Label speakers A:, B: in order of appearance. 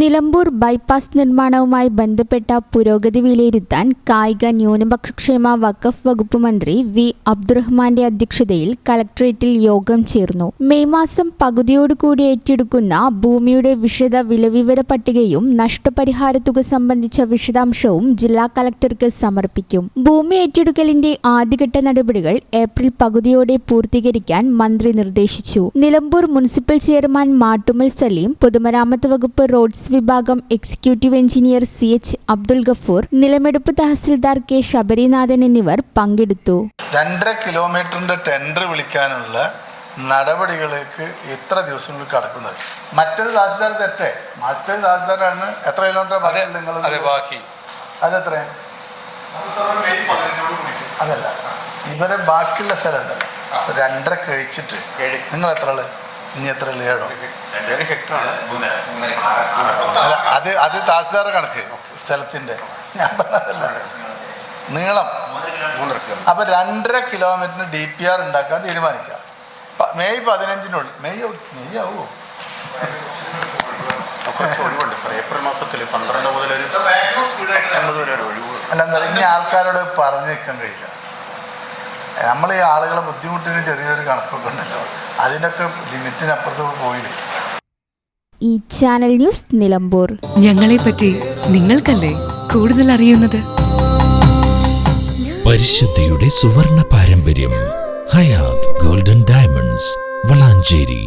A: Nilambur bypass നിർമ്മാണവുമായി ബന്ധപ്പെട്ട പുരോഗതി വിലയിരുത്താൻ കായിക ന്യൂനപക്ഷക്ഷേമ വഖഫ് വകുപ്പ് മന്ത്രി വി അബ്ദുറഹ്മാന്റെ അധ്യക്ഷതയിൽ കലക്ട്രേറ്റിൽ യോഗം ചേർന്നു. മെയ് മാസം പകുതിയോടുകൂടി ഏറ്റെടുക്കുന്ന ഭൂമിയുടെ വിശദ വിലവിവര പട്ടികയും നഷ്ടപരിഹാര തുക സംബന്ധിച്ച വിശദാംശവും ജില്ലാ കലക്ടർക്ക് സമർപ്പിക്കും. ഭൂമി ഏറ്റെടുക്കലിന്റെ ആദ്യഘട്ട നടപടികൾ ഏപ്രിൽ പകുതിയോടെ പൂർത്തീകരിക്കാൻ മന്ത്രി നിർദ്ദേശിച്ചു. നിലമ്പൂർ മുനിസിപ്പൽ ചെയർമാൻ മാട്ടുമൽ സലീം പൊതുമരാമത്ത് വകുപ്പ് റോഡ്സ് വിഭാഗം executive engineer C H Abdul Gafoor നിലമെടുപ്പ് tahsildar K Sabarinathan എന്നിവർ പങ്കെടുത്തു.
B: രണ്ടര കിലോമീറ്ററിന്റെ ടെൻഡർ വിളിക്കാനുള്ള നടപടികളിലേക്ക് എത്ര ദിവസങ്ങൾ കടക്കുന്നത്. മറ്റൊരു തഹസിൽദാർ തെറ്റേ? മറ്റൊരു തഹസിൽദാരാണ്? എത്ര കിലോമീറ്റർ നിങ്ങൾ
C: ബാക്കി.
B: അതെത്ര? അതല്ല. ഇവരെ ബാക്കിയുള്ള സ്ഥലം ഉണ്ടല്ലോ. അപ്പൊ രണ്ടര കഴിച്ചിട്ട്. നിങ്ങൾ എത്ര ആൾ ഇനി എത്ര ഏഴോ അല്ല അത് അത് താസ്ദാറ കണക്ക് സ്ഥലത്തിന്റെ. ഞാൻ പറഞ്ഞതല്ല. നീളം. അപ്പൊ രണ്ടര കിലോമീറ്ററിന് ഡി പി ആർ ഉണ്ടാക്കാൻ തീരുമാനിക്കാം. മെയ് പതിനഞ്ചിനുള്ളിൽ മെയ് മെയ് ആവോ?
C: കുറച്ച് ഒഴിവുണ്ട് സാർ ഏപ്രിൽ മാസത്തിൽ മുതൽ ഒരു അമ്പത് വരെ ഒരു ഒഴിവ്.
B: അല്ല എന്താ ഇനി ആൾക്കാരോട് പറഞ്ഞു നിൽക്കാൻ കഴിയില്ല. നമ്മൾ ഈ ആളുകളെ ബുദ്ധിമുട്ടിന് ചെറിയൊരു കണക്കൊക്കെ ഉണ്ടല്ലോ. അതിനൊക്കെ ലിമിറ്റിനപ്പുറത്ത് പോയില്ലേ?
A: ഈ ചാനൽ ന്യൂസ് നിലമ്പൂർ.
D: ഞങ്ങളെ പറ്റി നിങ്ങൾക്കല്ലേ കൂടുതൽ അറിയുന്നത്?
E: പരിശുദ്ധിയുടെ സുവർണ പാരമ്പര്യം ഹയാത് ഗോൾഡൻ ഡയമണ്ട്സ് വളാഞ്ചേരി.